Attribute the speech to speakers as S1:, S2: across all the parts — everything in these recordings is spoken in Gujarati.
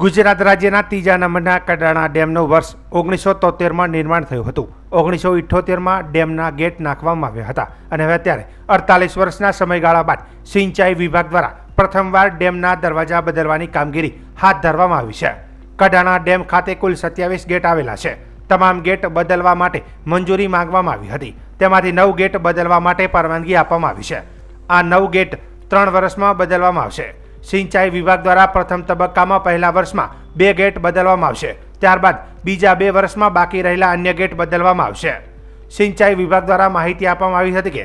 S1: ગુજરાત રાજ્યના ત્રીજા નંબરના કડાણા ડેમનું વર્ષ ઓગણીસો તોતેરમાં નિર્માણ થયું હતું. ઓગણીસો ઇઠ્ઠોતેરમાં ડેમના ગેટ નાખવામાં આવ્યા હતા અને હવે અત્યારે અડતાલીસ વર્ષના સમયગાળા બાદ સિંચાઈ વિભાગ દ્વારા પ્રથમવાર ડેમના દરવાજા બદલવાની કામગીરી હાથ ધરવામાં આવી છે. કડાણા ડેમ ખાતે કુલ સત્યાવીસ ગેટ આવેલા છે. તમામ ગેટ બદલવા માટે મંજૂરી માંગવામાં આવી હતી. તેમાંથી નવ ગેટ બદલવા માટે પરવાનગી આપવામાં આવી છે. આ નવ ગેટ ત્રણ વર્ષમાં બદલવામાં આવશે. સિંચાઈ વિભાગ દ્વારા પ્રથમ તબક્કામાં પહેલા વર્ષમાં બે ગેટ બદલવામાં આવશે. ત્યારબાદ બીજા બે વર્ષમાં બાકી રહેલા અન્ય ગેટ બદલવામાં આવશે. સિંચાઈ વિભાગ દ્વારા માહિતી આપવામાં આવી હતી કે,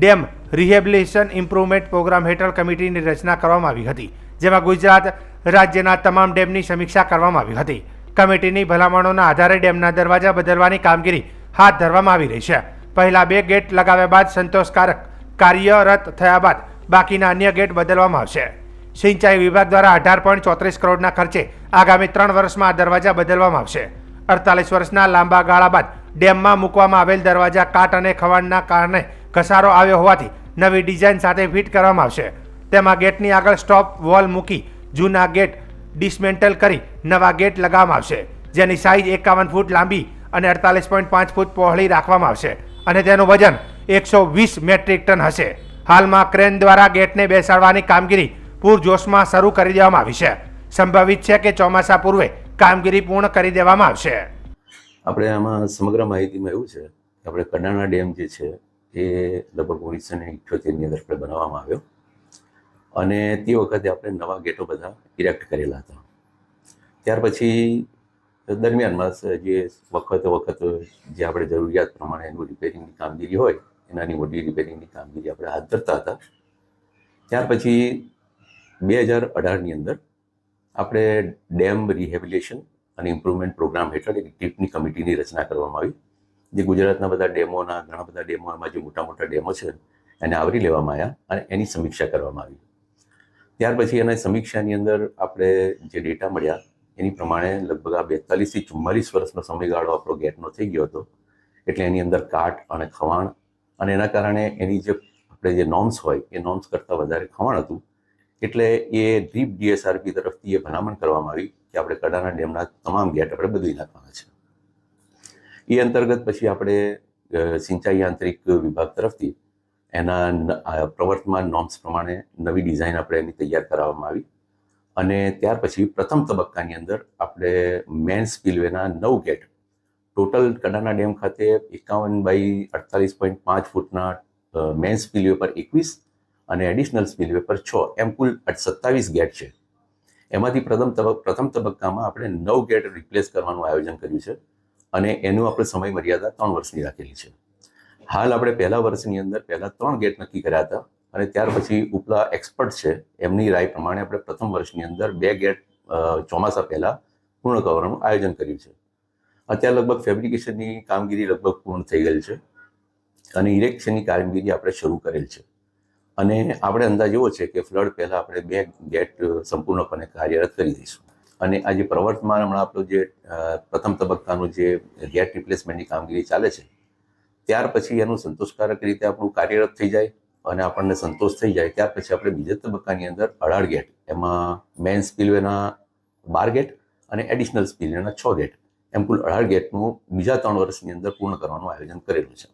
S1: ડેમ રિહેબિલિટેશન ઇમ્પ્રુવમેન્ટ પ્રોગ્રામ હેઠળ કમિટીની રચના કરવામાં આવી હતી, જેમાં ગુજરાત રાજ્યના તમામ ડેમની સમીક્ષા કરવામાં આવી હતી. કમિટીની ભલામણોના આધારે ડેમના દરવાજા બદલવાની કામગીરી હાથ ધરવામાં આવી રહી છે. પહેલા બે ગેટ લગાવ્યા બાદ સંતોષકારક કાર્યરત થયા બાદ બાકીના અન્ય ગેટ બદલવામાં આવશે. સિંચાઈ વિભાગ દ્વારા અઢાર પોઈન્ટ ચોત્રીસ કરોડના ખર્ચે આગામી ત્રણ વર્ષમાં આ દરવાજા બદલવામાં આવશે. અડતાલીસ વર્ષના લાંબા ગાળા બાદ ડેમમાં મૂકવામાં આવેલ દરવાજા કાટ અને ખવાણના કારણે ઘસારો આવ્યો હોવાથી નવી ડિઝાઇન સાથે ફિટ કરવામાં આવશે. તેમાં ગેટની આગળ સ્ટોપ વોલ મૂકી જૂના ગેટ ડિસમેન્ટલ કરી નવા ગેટ લગાવવામાં આવશે, જેની સાઇઝ એકાવન ફૂટ લાંબી અને અડતાલીસ પોઈન્ટ પાંચ ફૂટ પહોળી રાખવામાં આવશે અને તેનું વજન એકસો વીસ મેટ્રિક ટન હશે. હાલમાં ક્રેન દ્વારા ગેટને બેસાડવાની કામગીરી પૂરજોશમાં શરૂ કરી દેવામાં આવી છે. સંભવિત છે કે ચોમાસા પૂર્વે કામગીરી પૂર્ણ કરી દેવામાં આવશે.
S2: આપણે આમાં સમગ્ર માહિતીમાં એવું છે કે આપણે કડાણા ડેમ જે છે એ લગભગ ઓગણીસો ને ઇઠ્યોતેરની અંદર આપણે બનાવવામાં આવ્યો. અને તે વખતે આપણે નવા ગેટો બધા ઇરેક્ટ કરેલા હતા. ત્યાર પછી દરમિયાનમાં જે વખત વખત જે આપણે જરૂરિયાત પ્રમાણે એનું રિપેરિંગની કામગીરી હોય, એનાની મોટી રિપેરિંગની કામગીરી આપણે હાથ ધરતા હતા. ત્યાર પછી બે હજાર અઢારની અંદર આપણે ડેમ રિહેબિલેશન અને ઇમ્પ્રુવમેન્ટ પ્રોગ્રામ હેઠળ એક ટીપની કમિટીની રચના કરવામાં આવી, જે ગુજરાતના બધા ડેમોના, ઘણા બધા ડેમોમાં જે મોટા મોટા ડેમો છે, એને આવરી લેવામાં આવ્યા અને એની સમીક્ષા કરવામાં આવી. ત્યાર પછી એના સમીક્ષાની અંદર આપણે જે ડેટા મળ્યા, એની પ્રમાણે લગભગ આ બેતાલીસથી ચુમ્માલીસ વર્ષનો સમયગાળો આપણો ગેટનો થઈ ગયો હતો, એટલે એની અંદર કાટ અને ખવાણ અને એના કારણે એની જે આપણે જે નોર્મ્સ હોય, એ નોર્મ્સ કરતાં વધારે ખવાણ હતું એટલે એ ડ્રીપ ડીએસઆરપી તરફથી એ ભલામણ કરવામાં આવી કે આપણે કડાના ડેમના તમામ ગેટ આપણે બદલી નાખવાના છે. એ અંતર્ગત પછી આપણે સિંચાઈ યાંત્રિક વિભાગ તરફથી એના પ્રવર્તમાન નોર્મ્સ પ્રમાણે નવી ડિઝાઇન આપણે એની તૈયાર કરાવવામાં આવી. અને ત્યાર પછી પ્રથમ તબક્કાની અંદર આપણે મેન સ્પીલવેના નવ ગેટ ટોટલ કડાના ડેમ ખાતે એકાવન બાય અડતાલીસ પોઈન્ટ પાંચ ફૂટના મેન સ્પીલવે પર એકવીસ અને એડિશનલ સ્પિલવે પર છ. એમ કુલ સત્તાવીસ ગેટ છે. એમાંથી પ્રથમ પ્રથમ તબક્કામાં આપણે નવ ગેટ રિપ્લેસ કરવાનું આયોજન કર્યું છે અને એનું આપણે સમય મર્યાદા ત્રણ વર્ષની રાખેલી છે. હાલ આપણે પહેલા વર્ષની અંદર પહેલા ત્રણ ગેટ નક્કી કર્યા હતા અને ત્યાર પછી ઉપલા એક્સપર્ટ છે, એમની રાય પ્રમાણે આપણે પ્રથમ વર્ષની અંદર બે ગેટ ચોમાસા પહેલા પૂર્ણ કરવાનું આયોજન કર્યું છે. અત્યારે લગભગ ફેબ્રિકેશનની કામગીરી લગભગ પૂર્ણ થઈ ગયેલ છે અને ઇરેક્શનની કામગીરી આપણે શરૂ કરેલ છે. અને આપણે અંદાજ એવો છે કે ફ્લડ પહેલાં આપણે બે ગેટ સંપૂર્ણપણે કાર્યરત કરી દઈશું. અને આ જે પ્રવર્તમાન હમણાં આપણું જે પ્રથમ તબક્કાનું જે ગેટ રિપ્લેસમેન્ટની કામગીરી ચાલે છે, ત્યાર પછી એનું સંતોષકારક રીતે આપણું કાર્યરત થઈ જાય અને આપણને સંતોષ થઈ જાય, ત્યાર પછી આપણે બીજા તબક્કાની અંદર અઢાર ગેટ, એમાં મેન સ્પીલવેના બાર ગેટ અને એડિશનલ સ્પીલવેના છ ગેટ, એમ કુલ અઢાર ગેટનું બીજા ત્રણ વર્ષની અંદર પૂર્ણ કરવાનું આયોજન કરેલું છે.